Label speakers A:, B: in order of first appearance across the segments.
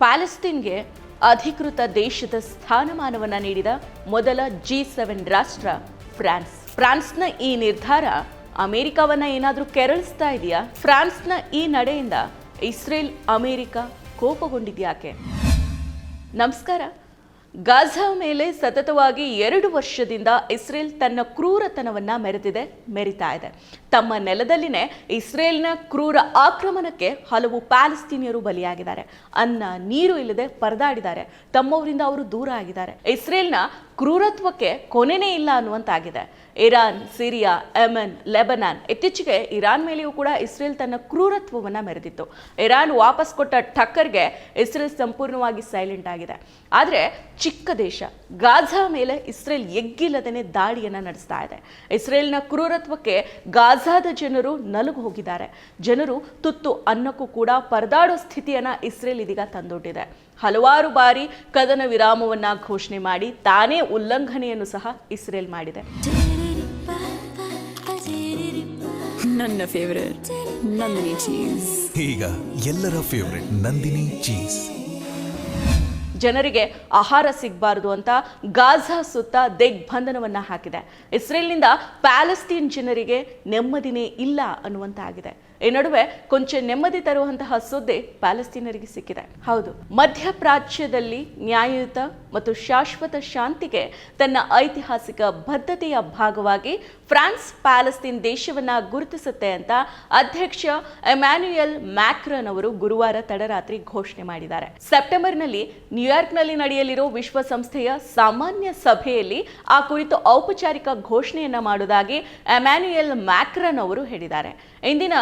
A: ಪ್ಯಾಲೆಸ್ತೀನ್ಗೆ ಅಧಿಕೃತ ದೇಶದ ಸ್ಥಾನಮಾನವನ್ನು ನೀಡಿದ ಮೊದಲ ಜಿ ಸೆವೆನ್ ರಾಷ್ಟ್ರ ಫ್ರಾನ್ಸ್. ಫ್ರಾನ್ಸ್ನ ಈ ನಿರ್ಧಾರ ಅಮೆರಿಕವನ್ನ ಏನಾದರೂ ಕೆರಳಿಸ್ತಾ ಇದೆಯಾ? ಫ್ರಾನ್ಸ್ನ ಈ ನಡೆಯಿಂದ ಇಸ್ರೇಲ್ ಅಮೆರಿಕ ಕೋಪಗೊಂಡಿದ್ಯಾಕೆ? ನಮಸ್ಕಾರ. ಗಾಜಾ ಮೇಲೆ ಸತತವಾಗಿ ಎರಡು ವರ್ಷದಿಂದ ಇಸ್ರೇಲ್ ತನ್ನ ಕ್ರೂರತನವನ್ನ ಮೆರೆದಿದೆ, ಮೆರಿತಾ ಇದೆ. ತಮ್ಮ ನೆಲದಲ್ಲಿನೇ ಇಸ್ರೇಲ್ನ ಕ್ರೂರ ಆಕ್ರಮಣಕ್ಕೆ ಹಲವು ಪ್ಯಾಲೆಸ್ತೀನಿಯರು ಬಲಿಯಾಗಿದ್ದಾರೆ. ಅನ್ನ, ನೀರು ಇಲ್ಲದೆ ಪರದಾಡಿದ್ದಾರೆ. ತಮ್ಮವರಿಂದ ಅವರು ದೂರ ಆಗಿದ್ದಾರೆ. ಇಸ್ರೇಲ್ನ ಕ್ರೂರತ್ವಕ್ಕೆ ಕೊನೆನೇ ಇಲ್ಲ ಅನ್ನುವಂತಾಗಿದೆ. ಇರಾನ್, ಸಿರಿಯಾ ಎಮನ್ ಲೆಬನಾನ್ ಇತ್ತೀಚೆಗೆ ಇರಾನ್ ಮೇಲೆಯೂ ಕೂಡ ಇಸ್ರೇಲ್ ತನ್ನ ಕ್ರೂರತ್ವವನ್ನ ಮೆರೆದಿತ್ತು. ಇರಾನ್ ವಾಪಸ್ ಕೊಟ್ಟ ಟಕ್ಕರ್ಗೆ ಇಸ್ರೇಲ್ ಸಂಪೂರ್ಣವಾಗಿ ಸೈಲೆಂಟ್ ಆಗಿದೆ. ಆದರೆ ಚಿಕ್ಕ ದೇಶ, ಗಾಜಾ ಮೇಲೆ ಇಸ್ರೇಲ್ ಎಗ್ಗಿಲ್ಲದೇ ದಾಳಿಯನ್ನು ನಡೆಸ್ತಾ ಇದೆ. ಇಸ್ರೇಲ್ನ ಕ್ರೂರತ್ವಕ್ಕೆ ಗಾಜಾದ ಜನರು ನಲುಗು ಹೋಗಿದ್ದಾರೆ. ಜನರು ತುತ್ತು ಅನ್ನಕ್ಕೂ ಕೂಡ ಪರದಾಡೋ ಸ್ಥಿತಿಯನ್ನ ಇಸ್ರೇಲ್ ಇದೀಗ ತಂದೊಡ್ಡಿದೆ. ಹಲವಾರು ಬಾರಿ ಕದನ ವಿರಾಮವನ್ನ ಘೋಷಣೆ ಮಾಡಿ ತಾನೇ ಉಲ್ಲಂಘನೆಯನ್ನು ಸಹ ಇಸ್ರೇಲ್ ಮಾಡಿದೆ.
B: ನನ್ನ ಫೇವರೇಟ್ ನಂದಿನಿ ಚೀಸ್
C: ಈಗ ಎಲ್ಲರ ಫೇವರೆಟ್ ನಂದಿನಿ ಚೀಸ್
A: ಜನರಿಗೆ ಆಹಾರ ಸಿಗಬಾರದು ಅಂತ ಗಾಜಾ ಸುತ್ತ ದಿಗ್ಬಂಧನವನ್ನ ಹಾಕಿದೆ. ಇಸ್ರೇಲ್ನಿಂದ ಪ್ಯಾಲೆಸ್ತೀನ್ ಜನರಿಗೆ ನೆಮ್ಮದಿನೇ ಇಲ್ಲ ಅನ್ನುವಂತ ಆಗಿದೆ ಈ ನಡುವೆ ಕೊಂಚ ನೆಮ್ಮದಿ ತರುವಂತಹ ಸುದ್ದಿ ಪ್ಯಾಲೆಸ್ತೀನರಿಗೆ ಸಿಕ್ಕಿದೆ. ಹೌದು. ಮಧ್ಯಪ್ರಾಚ್ಯದಲ್ಲಿ ನ್ಯಾಯಯುತ ಮತ್ತು ಶಾಶ್ವತ ಶಾಂತಿಗೆ ತನ್ನ ಐತಿಹಾಸಿಕ ಬದ್ಧತೆಯ ಭಾಗವಾಗಿ ಫ್ರಾನ್ಸ್ ಪ್ಯಾಲೆಸ್ತೀನ್ ದೇಶವನ್ನ ಗುರುತಿಸುತ್ತೆ ಅಂತ ಅಧ್ಯಕ್ಷ ಎಮ್ಯಾನ್ಯುಯಲ್ ಮ್ಯಾಕ್ರನ್ ಅವರು ಗುರುವಾರ ತಡರಾತ್ರಿ ಘೋಷಣೆ ಮಾಡಿದ್ದಾರೆ. ಸೆಪ್ಟೆಂಬರ್ನಲ್ಲಿ ನ್ಯೂಯಾರ್ಕ್ನಲ್ಲಿ ನಡೆಯಲಿರೋ ವಿಶ್ವಸಂಸ್ಥೆಯ ಸಾಮಾನ್ಯ ಸಭೆಯಲ್ಲಿ ಆ ಕುರಿತು ಔಪಚಾರಿಕ ಘೋಷಣೆಯನ್ನ ಮಾಡುವುದಾಗಿ ಎಮ್ಯಾನ್ಯುಯಲ್ ಮ್ಯಾಕ್ರನ್ ಅವರು ಹೇಳಿದ್ದಾರೆ. ಇಂದಿನ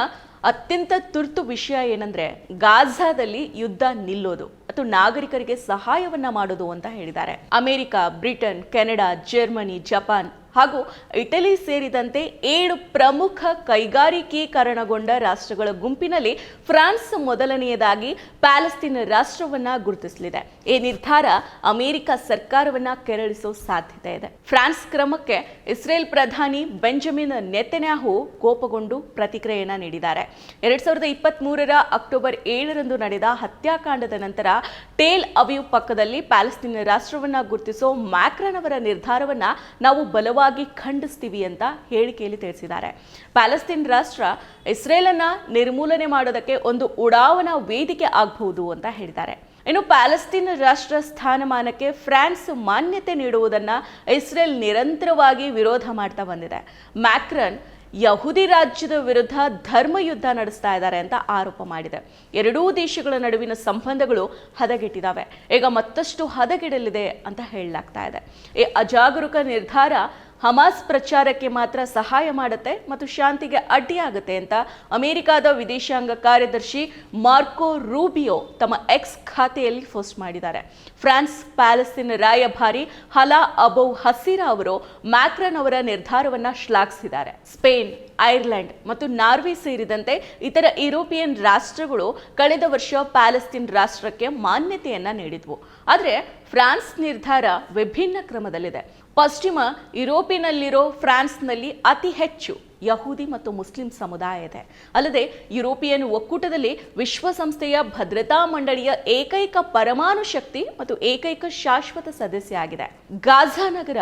A: ಅತ್ಯಂತ ತುರ್ತು ವಿಷಯ ಏನಂದ್ರೆ ಗಾಜಾದಲ್ಲಿ ಯುದ್ಧ ನಿಲ್ಲೋದು. ಮತ್ತು ನಾಗರಿಕರಿಗೆ ಸಹಾಯವನ್ನ ಮಾಡೋದು ಅಂತ ಹೇಳಿದ್ದಾರೆ. America Britain Canada Germany Japan ಹಾಗೂ ಇಟಲಿ ಸೇರಿದಂತೆ ಏಳು ಪ್ರಮುಖ ಕೈಗಾರಿಕೀಕರಣಗೊಂಡ ರಾಷ್ಟ್ರಗಳ ಗುಂಪಿನಲ್ಲಿ ಫ್ರಾನ್ಸ್ ಮೊದಲನೆಯದಾಗಿ ಪ್ಯಾಲೆಸ್ತೀನ್ ರಾಷ್ಟ್ರವನ್ನ ಗುರುತಿಸಲಿದೆ. ಈ ನಿರ್ಧಾರ ಅಮೆರಿಕ ಸರ್ಕಾರವನ್ನ ಕೆರಳಿಸೋ ಸಾಧ್ಯತೆ ಇದೆ. ಫ್ರಾನ್ಸ್ ಕ್ರಮಕ್ಕೆ ಇಸ್ರೇಲ್ ಪ್ರಧಾನಿ ಬೆಂಜಮಿನ್ ನೆತನ್ಯಾಹು ಕೋಪಗೊಂಡು ಪ್ರತಿಕ್ರಿಯೆಯನ್ನ ನೀಡಿದ್ದಾರೆ. ಎರಡ್ ಸಾವಿರದ ಇಪ್ಪತ್ತ್ ಮೂರರ ಅಕ್ಟೋಬರ್ ಏಳರಂದು ನಡೆದ ಹತ್ಯಾಕಾಂಡದ ನಂತರ ಟೇಲ್ ಅವಿಯು ಪಕ್ಕದಲ್ಲಿ ಪ್ಯಾಲೆಸ್ತೀನ್ ರಾಷ್ಟ್ರವನ್ನ ಗುರುತಿಸೋ ಮ್ಯಾಕ್ರನ್ ಅವರ ನಿರ್ಧಾರವನ್ನ ನಾವು ಬಲವಾಗಿ ಖಂಡಿಸ್ತೀವಿ ಅಂತ ಹೇಳಿಕೆಯಲ್ಲಿ ತಿಳಿಸಿದ್ದಾರೆ. ಪ್ಯಾಲೆಸ್ತೀನ್ ರಾಷ್ಟ್ರ ಇಸ್ರೇಲನ್ನ ನಿರ್ಮೂಲನೆ ಮಾಡೋದಕ್ಕೆ ಒಂದು ಉಡಾವಣಾ ವೇದಿಕೆ ಆಗಬಹುದು ಅಂತ ಹೇಳಿದ್ದಾರೆ. ಇನ್ನು ಪ್ಯಾಲೆಸ್ತೀನ್ ರಾಷ್ಟ್ರ ಸ್ಥಾನಮಾನಕ್ಕೆ ಫ್ರಾನ್ಸ್ ಮಾನ್ಯತೆ ನೀಡುವುದನ್ನ ಇಸ್ರೇಲ್ ನಿರಂತರವಾಗಿ ವಿರೋಧ ಮಾಡ್ತಾ ಬಂದಿದೆ. ಮ್ಯಾಕ್ರನ್ ಯಹುದಿ ರಾಜ್ಯದ ವಿರುದ್ಧ ಧರ್ಮಯುದ್ಧ ನಡೆಸ್ತಾ ಇದ್ದಾರೆ ಅಂತ ಆರೋಪ ಮಾಡಿದೆ. ಎರಡೂ ದೇಶಗಳ ನಡುವಿನ ಸಂಬಂಧಗಳು ಹದಗೆಟ್ಟಿದ್ದಾವೆ. ಈಗ ಮತ್ತಷ್ಟು ಹದಗೆಡಲಿದೆ ಅಂತ ಹೇಳಲಾಗ್ತಾ ಇದೆ. ಈ ಅಜಾಗರೂಕ ನಿರ್ಧಾರ ಹಮಾಸ್ ಪ್ರಚಾರಕ್ಕೆ ಮಾತ್ರ ಸಹಾಯ ಮಾಡುತ್ತೆ ಮತ್ತು ಶಾಂತಿಗೆ ಅಡ್ಡಿಯಾಗುತ್ತೆ ಅಂತ ಅಮೆರಿಕಾದ ವಿದೇಶಾಂಗ ಕಾರ್ಯದರ್ಶಿ ಮಾರ್ಕೋ ರೂಬಿಯೋ ತಮ್ಮ ಎಕ್ಸ್ ಖಾತೆಯಲ್ಲಿ ಪೋಸ್ಟ್ ಮಾಡಿದ್ದಾರೆ. ಫ್ರಾನ್ಸ್ ಪ್ಯಾಲೆಸ್ತೀನ್ ರಾಯಭಾರಿ ಹಲಾ ಅಬೌ ಹಸೀರಾ ಅವರು ಮ್ಯಾಕ್ರನ್ ಅವರ ನಿರ್ಧಾರವನ್ನು ಶ್ಲಾಘಿಸಿದ್ದಾರೆ. ಸ್ಪೇನ್, ಐರ್ಲೆಂಡ್ ಮತ್ತು ನಾರ್ವೆ ಸೇರಿದಂತೆ ಇತರ ಯುರೋಪಿಯನ್ ರಾಷ್ಟ್ರಗಳು ಕಳೆದ ವರ್ಷ ಪ್ಯಾಲೆಸ್ತೀನ್ ರಾಷ್ಟ್ರಕ್ಕೆ ಮಾನ್ಯತೆಯನ್ನು ನೀಡಿದ್ವು. ಆದರೆ ಫ್ರಾನ್ಸ್ ನಿರ್ಧಾರ ವಿಭಿನ್ನ ಕ್ರಮದಲ್ಲಿದೆ. ಪಶ್ಚಿಮ ಯುರೋಪಿನಲ್ಲಿರೋ ಫ್ರಾನ್ಸ್ನಲ್ಲಿ ಅತಿ ಹೆಚ್ಚು ಯಹೂದಿ ಮತ್ತು ಮುಸ್ಲಿಂ ಸಮುದಾಯ ಇದೆ. ಅಲ್ಲದೆ ಯುರೋಪಿಯನ್ ಒಕ್ಕೂಟದಲ್ಲಿ ವಿಶ್ವಸಂಸ್ಥೆಯ ಭದ್ರತಾ ಮಂಡಳಿಯ ಏಕೈಕ ಪರಮಾಣು ಶಕ್ತಿ ಮತ್ತು ಏಕೈಕ ಶಾಶ್ವತ ಸದಸ್ಯ ಆಗಿದೆ ಗಾಝಾ ನಗರ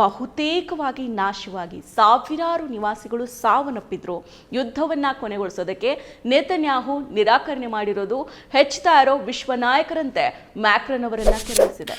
A: ಬಹುತೇಕವಾಗಿ ನಾಶವಾಗಿ ಸಾವಿರಾರು ನಿವಾಸಿಗಳು ಸಾವನ್ನಪ್ಪಿದ್ರು. ಯುದ್ಧವನ್ನ ಕೊನೆಗೊಳಿಸೋದಕ್ಕೆ ನೇತನ್ಯಾಹು ನಿರಾಕರಣೆ ಮಾಡಿರೋದು, ಹೆಚ್ಚುತ್ತಾ ಇರೋ ವಿಶ್ವ ನಾಯಕರಂತೆ ಮ್ಯಾಕ್ರನ್ ಅವರನ್ನ ಕೆರಳಿಸಿದೆ.